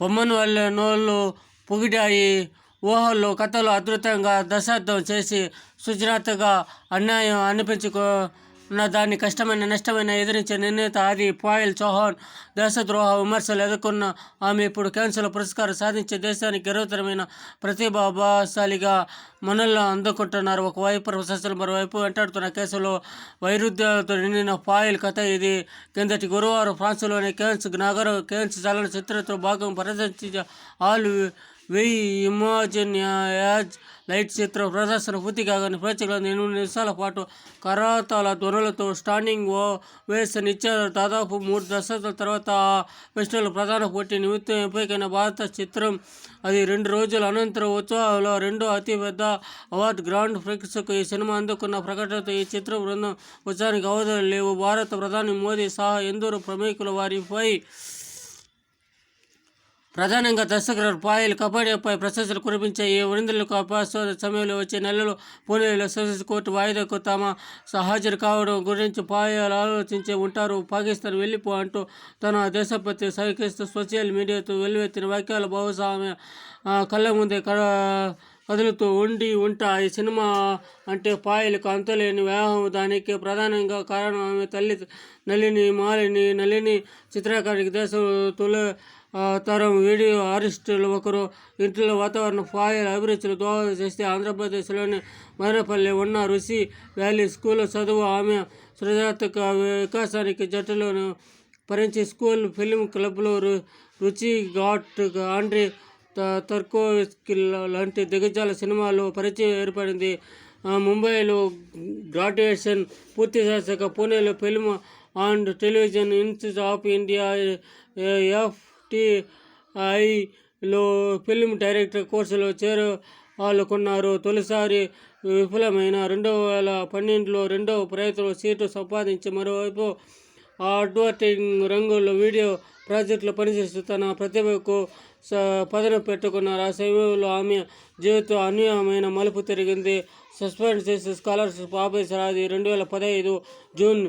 బొమ్మను వల్ల నోళ్ళు పొగిడాయి. ఊహల్లో కథలు అద్భుతంగా దశాబ్దం చేసి సృజనాత్మక అన్యాయం అనిపించుకో దాన్ని కష్టమైన నష్టమైన ఎదిరించే నిర్ణీత ఆది పాయల్ చౌహాన్ దేశద్రోహ విమర్శలు ఎదుర్కొన్న ఆమె ఇప్పుడు క్యాన్సర్ పురస్కారం సాధించే దేశానికి గర్వతరమైన ప్రతిభాశాలిగా మనల్ని అందుకుంటున్నారు. ఒకవైపు ప్రశంసలు మరోవైపు వెంటాడుతున్న కేసులో వైరుధ్యాలతో నిండిన పాయల్ కథ ఇది. కిందటి గురువారం ఫ్రాన్స్లోని కేన్స్ నగరం కేన్స్ చలనచిత్రంతో భాగం ప్రదర్శించే ఆల్ వెయ్యి ఇమాజిన్ యాజ్ లైట్ చిత్రం ప్రదర్శన పూర్తి కాగానే ప్రేక్షకులు ఎనిమిది నిమిషాల పాటు కరాతాల ధ్వనులతో స్టాండింగ్ ఓ వేషన్ ఇచ్చారు. దాదాపు మూడు దశాబ్దాల తర్వాత ఫెస్టివల్ ప్రధాన పోటీ నిమిత్తం ఎంపికైన భారత చిత్రం. అది రెండు రోజుల అనంతరం ఉత్సవాల్లో రెండో అతిపెద్ద అవార్డు. గ్రాండ్ ప్రేక్షకు ఈ సినిమా అందుకున్న ప్రకటనతో ఈ చిత్ర బృందం ఉత్సవానికి అవధులు లేవు. భారత ప్రధాని మోదీ సహా ఎందరో ప్రముఖులు వారిపై ప్రధానంగా దర్శకులు పాయలు కబడ్డీపై ప్రశంసలు కురిపించే ఈ వృందులకు అపాస్వాద సమయంలో వచ్చే నెలలో పూణేలో సెషన్స్ కోర్టు వాయిదాకు తమ హాజరు కావడం గురించి పాయలు ఆలోచించి ఉంటారు. పాకిస్తాన్ వెళ్ళిపో అంటూ తన దేశపతి సహకరిస్తూ సోషల్ మీడియాతో వెల్లువెత్తిన వాక్యాలు బహుశా ఆమె కళ్ళ ముందే కదులుతూ ఉండి ఉంటాయి సినిమా అంటే పాయలకు అంతలేని వ్యాహం. దానికి ప్రధానంగా కారణం ఆమె తల్లి నలిని మాలిని నలిని చిత్రకారికి దేశం తొలి తరం వీడియో ఆర్టిస్టులు ఒకరు ఇంట్లో వాతావరణ ఫాయర్ అభిరుచులు దోహదం చేస్తే ఆంధ్రప్రదేశ్లోని మైనపల్లి ఉన్న రుషి వ్యాలీ స్కూల్లో చదువు ఆమె సృజనాత్మక వికాసానికి జట్టులోను పరించి స్కూల్ ఫిల్మ్ క్లబ్లో రు- రుచి ఘాట్ ఆండ్రీ త- లాంటి దిగ్గజాల సినిమాలు పరిచయం ఏర్పడింది. ముంబైలో గ్రాడ్యుయేషన్ పూర్తి చేశాక పూణేలో film and television institute of India F ఎస్టీఐలో film director కోర్సులో చేరాలనుకున్నారు తొలిసారి విఫలమైన రెండు వేల పన్నెండులో రెండవ ప్రయత్నంలో సీటు సంపాదించి మరోవైపు అడ్వర్టైజింగ్ రంగుల్లో వీడియో ప్రాజెక్టులో పనిచేస్తూ తన ప్రతిభకు పదన పెట్టుకున్నారు. ఆ సమయంలో ఆమె జీవితం అన్యాయమైన మలుపు తిరిగింది. సస్పెండ్ చేసి స్కాలర్షిప్ ఆఫీసర్ అది రెండు వేల పదహైదు జూన్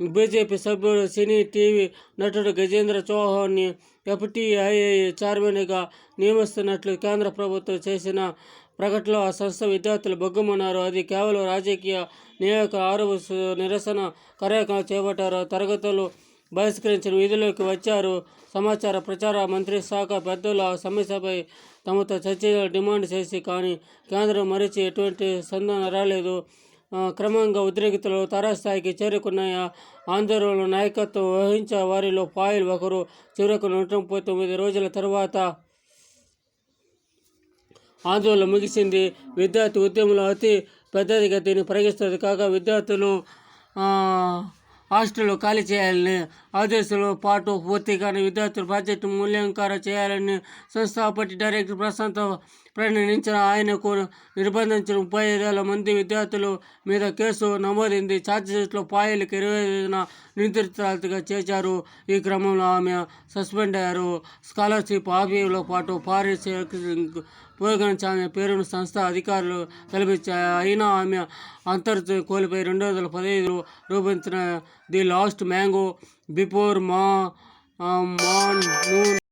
బీజేపీ సభ్యుడు సినీ టీవీ నటుడు గజేంద్ర చౌహాన్ని ఎఫ్టీఐఏ చైర్మన్గా నియమిస్తున్నట్లు కేంద్ర ప్రభుత్వం చేసిన ప్రకటనలో ఆ సంస్థ విద్యార్థులు బొగ్గమన్నారు అది కేవలం రాజకీయ నియోజక ఆరోప నిరసన కార్యక్రమాలు చేపట్టారు. తరగతులు బహిష్కరించిన విధుల్లోకి వచ్చారు. సమాచార ప్రచార మంత్రి శాఖ పెద్దలు ఆ సమస్యపై తమతో చర్చ డిమాండ్ చేసి కానీ కేంద్రం మరిచి ఎటువంటి సంధానం రాలేదు. క్రమంగా ఉద్రిక్తలు తారాస్థాయికి చేరుకున్న ఆందోళనలు నాయకత్వం వహించే వారిలో పాయల్ ఒకరు చివరకు నూట ముప్పై తొమ్మిది రోజుల తర్వాత ఆందోళన ముగిసింది. విద్యార్థి ఉద్యమంలో అతి పెద్దదిగా దీన్ని పరిగణిస్తుంది కాగా విద్యార్థులు హాస్టళ్ళు ఖాళీ చేయాలని ఆదేశాలతో పాటు పూర్తిగానే విద్యార్థుల ప్రాజెక్టు మూల్యాంకనం చేయాలని సంస్థాపటి డైరెక్టర్ ప్రశాంత్ ప్రయాణించిన ఆయనకు నిర్బంధించిన ముప్పై ఐదేళ్ళ మంది విద్యార్థుల మీద కేసు నమోదైంది. ఛార్జ్షీట్లో పాయలకు ఇరవై ఐదున నిందితురాలుగా చేశారు ఈ క్రమంలో ఆమె సస్పెండ్ అయ్యారు. స్కాలర్షిప్ ఆఫీలో పాటు పారిస్ ఉపయోగించి ఆమె పేరును సంస్థ అధికారులు తెలిపించారు అయినా ఆమె అంతర్జ కోల్పోయి రెండు వందల పదహైదు రూపొందించిన ది లాస్ట్ మ్యాంగో బిఫోర్ మా మాన్ నూన్